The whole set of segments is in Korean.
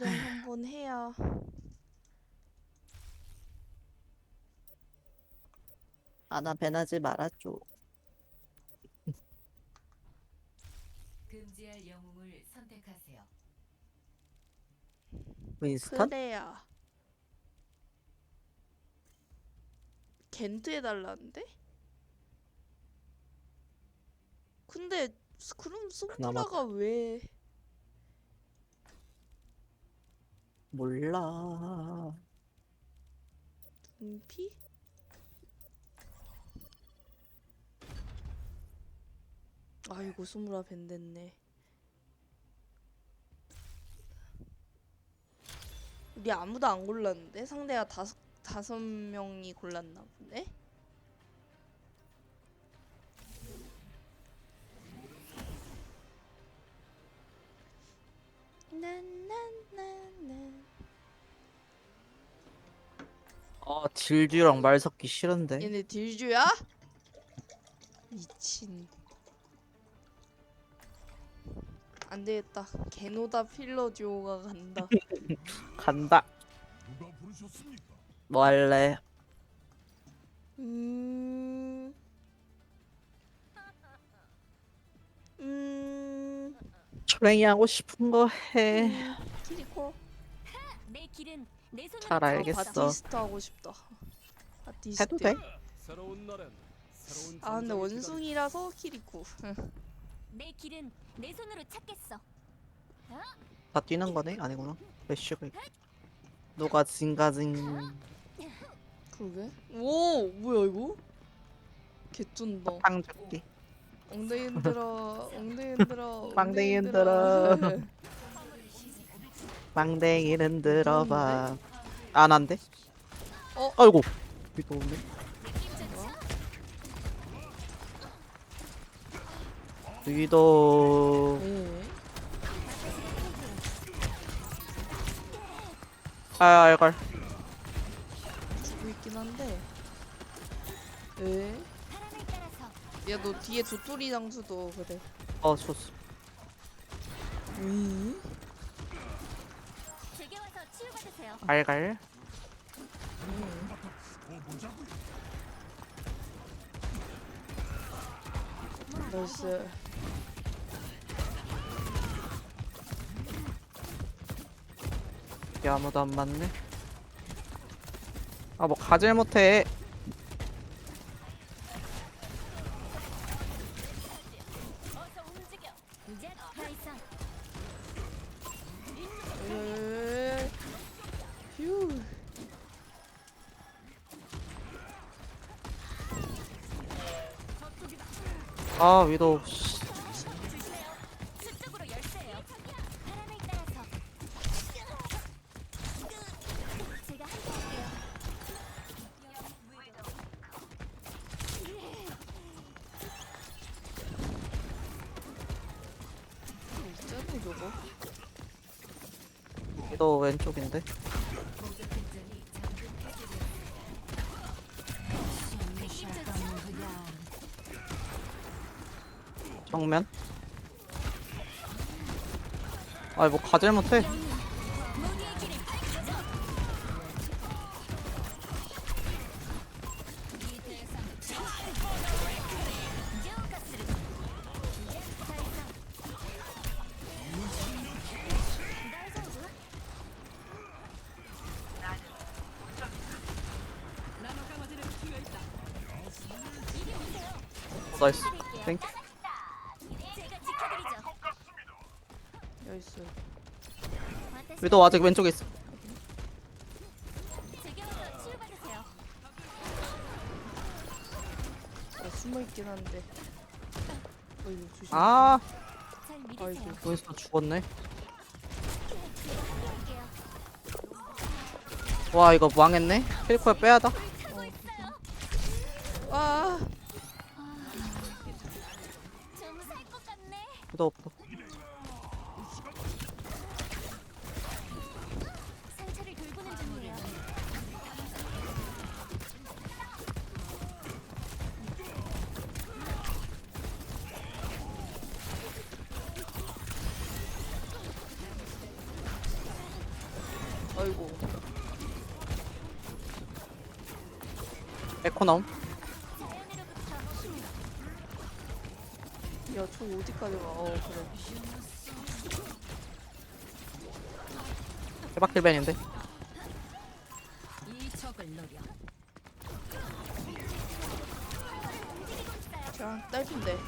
일은 한번 해야 아나 배나지 말아줘. 금지할 영웅을 선택하세요. 윈스턴? 그래야 겐트 해달라는데? 근데 스- 그럼 그나마- 솜브라가 왜 몰라. 눈피? 아이고 스무라 밴됐네 우리 아무도 안 골랐는데 상대가 다섯 다섯 명이 골랐나 보네. 난난난 아 질주랑 말 섞기 싫은데. 얘네 딜주야? 미친. 안 되겠다. 개노다 필러 듀오가 간다. 간다. 누가 부르셨습니까? 뭐 할래? 음. 음. 초랭이 하고 싶은 거 해. 키리코. 내 길은 잘. 알겠어. 바티스트 하고 싶다. 바티스트. 해도 돼? 새로운 날엔 새로운 아 근데 원숭이라서 키리코. 내 길은 내 손으로 찾겠어. 다 뛰는 거네? 아니구나. 메쉬가 있 누가 징가징. 그러게. 오 뭐야 이거? 개쩐다. 빵잡기. 엉덩이 흔들어. 엉덩이 흔들어. 빵댕이 흔들어. 빵댕이는 들어봐. 안 한대? 어? 아이고. 위도 없네. 위도. 네. 아, 알걸. 주고 있긴 한데. 에? 야 너 뒤에 도토리 장수도 그래. 어, 좋소. 위? 제게 와서 치유받으세요. 알갈. 나이스. 야, 아무도 안 맞네. 아, 뭐, 가질 못해. 저거? 위도 왼쪽인데. 정면. 아이, 뭐, 가질 못해. 모두의 길을 위도 아직 왼쪽에 있어. 숨어 있긴 한데. 어이구 조심. 아. 아이고. 윈스턴 죽었네. 와, 이거 망했네. 킬코야 빼야다. 아이고 에코 나옴 야저 어디까지 가? 어 그래 대박킬벤인데 이 적을 노려. 자 딸핀데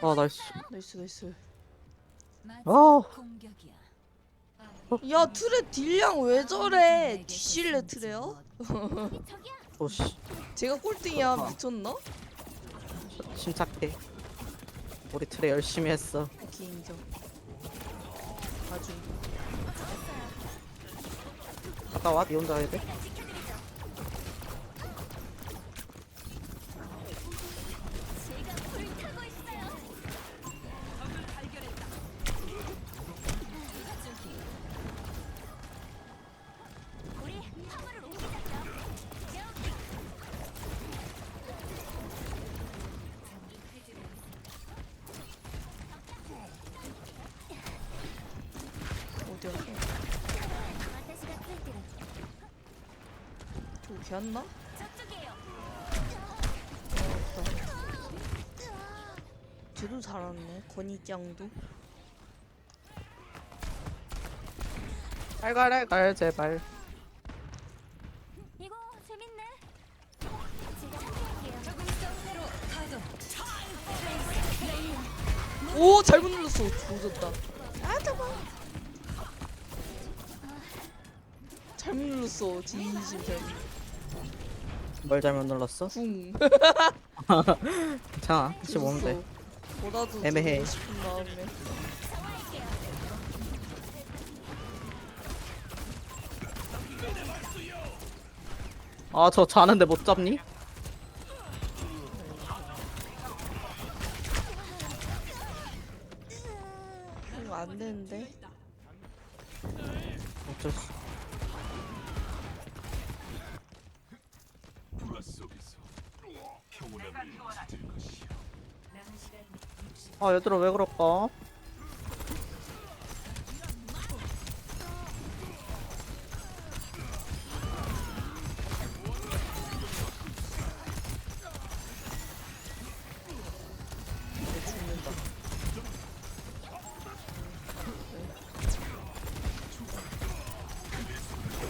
아 나이스. 나이스 나이스. 아. 야 트레 딜량 왜 저래? 뒤실래 트레요? 오씨. 제가 꼴등이야. 미쳤나? 침착해. 우리 트레 열심히 했어. 오케이 인정. 아주. 갔다 와니 혼자 해야 돼? 저쪽이에요. 쟤도 잘하네. 건이짱도. 알갈 알갈 제발. 이거 재밌네. 제가 함께할게요. 오 잘못 눌렀어. 조졌다. 아 잠깐 잘못 눌렀어. 진심 잘못 뭘 잘못 눌렀어? 쿵 괜찮아 다시 보면 돼 보다도 애매해. 싶은 마음에 아 저 자는데 못 잡니? 이거 안 되는데 어쩔 수 불화 속에서 평온함을 찾을 것이요. 아 얘들아 왜 그럴까?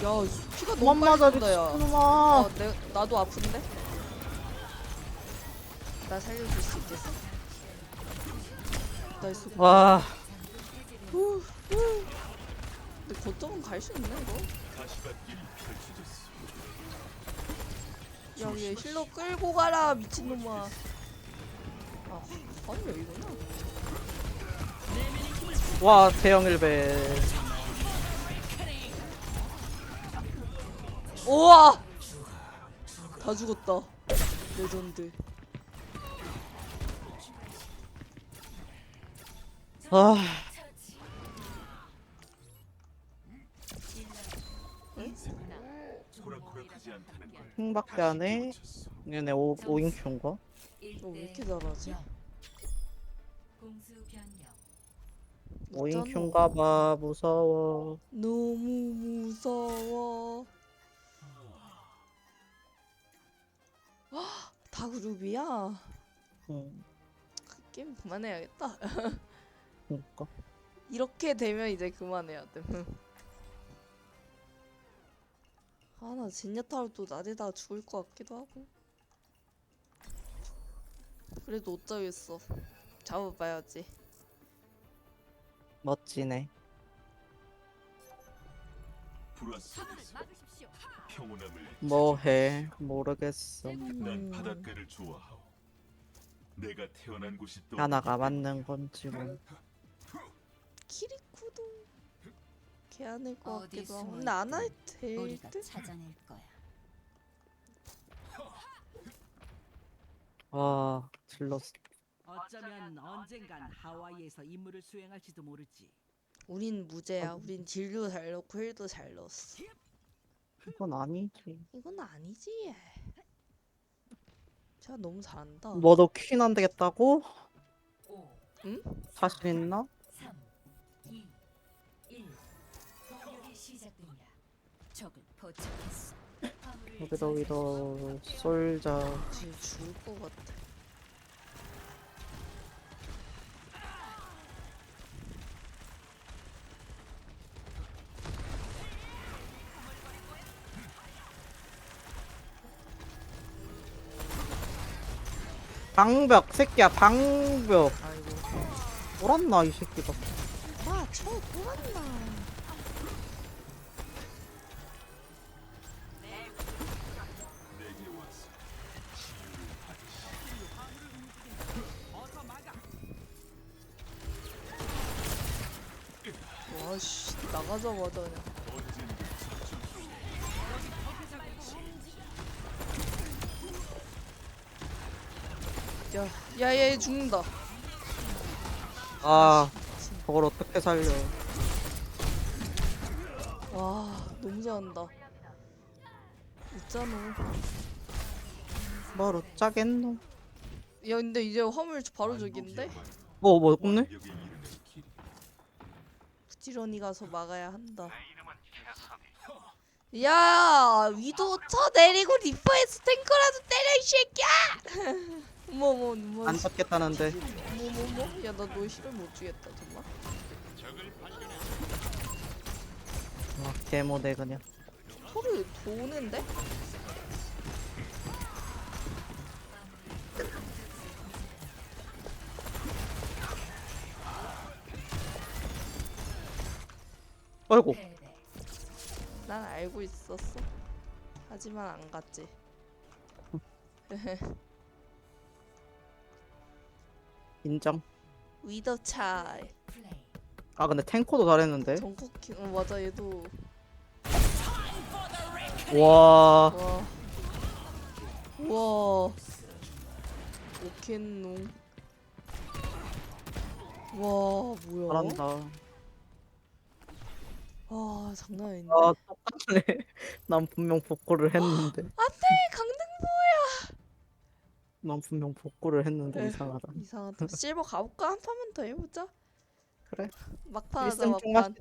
야 피가 너무 그만 맞아 빨리 쏜다 야 미친놈아 아, 내, 나도 아픈데? 나 살려줄 수 있겠어? 나이스 와. 후, 후. 근데 거점은 갈 수 있네 이거. 가시밭길이 펼쳐졌어. 야얘 힐러 끌고 가라 미친놈아. 아 아니 왜 이거냐 와 대형 일배 우와! 다 죽었다. 레전드 아 킹밖에 안해 놓쳤어. 얘네 오, 오인큐인가? 너왜 이렇게 잘하지? 공수 변경. 오인큐인가봐 무서워 너무 무서워 헉, 다 그룹이야? 응 게임 그만해야겠다 그니까 이렇게 되면 이제 그만해야 돼. 아, 나 젠야타로 또 나대다가 죽을 것 같기도 하고. 그래도 못 잡겠어. 잡아봐야지. 멋지네 불화 속에서 평온함을 뭐해 모르겠어 난 음. 바닷가를 좋아하오. 내가 태어난 곳이 또 하나가 맞는 건지 뭐 키리쿠도 개안일 것 어디 같기도 하고. 근데 안 해도 있든 될 우리가 듯? 찾아낼 거야. 아 질렀어 어쩌면 언젠간 하와이에서 임무를 수행할지도 모르지. 우린 무죄야. 우린 딜도 잘 넣고 힐도 잘 넣었어. 그건 아니지 이건 아니지. 제가 너무 잘한다. 뭐도 퀸안 되겠다고? 5, 자신 있나? 여기도 위도 솔자 진짜 죽을 것 같아. 방벽 새끼야 방벽 아이고. 돌았나 이 새끼가 와, 저 돌았나. 씨, 나가자마자 그냥. 야, 야, 얘 죽는다. 아 저걸 어떻게 살려 와, 너무 잘한다. 있잖아. 뭘 어쩌겠노 야, 근데 이제 화물 바로 저긴데? 어뭐 꼽네? 부지런히 가서 막아야 한다. 야, 위도 쳐 내리고 리퍼에서 탱커라도 때려 이 새끼야! 어머 어머 어머. 안 잡겠다는데 어머 어머 어머. 야, 나너 힐을 못 주겠다 정말. 아, 개모네 그냥 소리 도는데? 아이고 패배. 난 알고 있었어. 하지만 안 갔지. 인정 위더 차이. 플레이. 아 근데 탱커도 잘했는데 정커킹. 어 맞아 얘도. 와 와. 와. 오켄농. 와 뭐야? 잘한다 와 장난 아닌데. 아 똑같네 난 분명 복구를 했는데 안돼 강등보 난 분명 복구를 했는데 에휴. 이상하다 이상하다. 실버 가볼까 한 판만 더 해보자. 그래 막판 하자 1승 총 막판.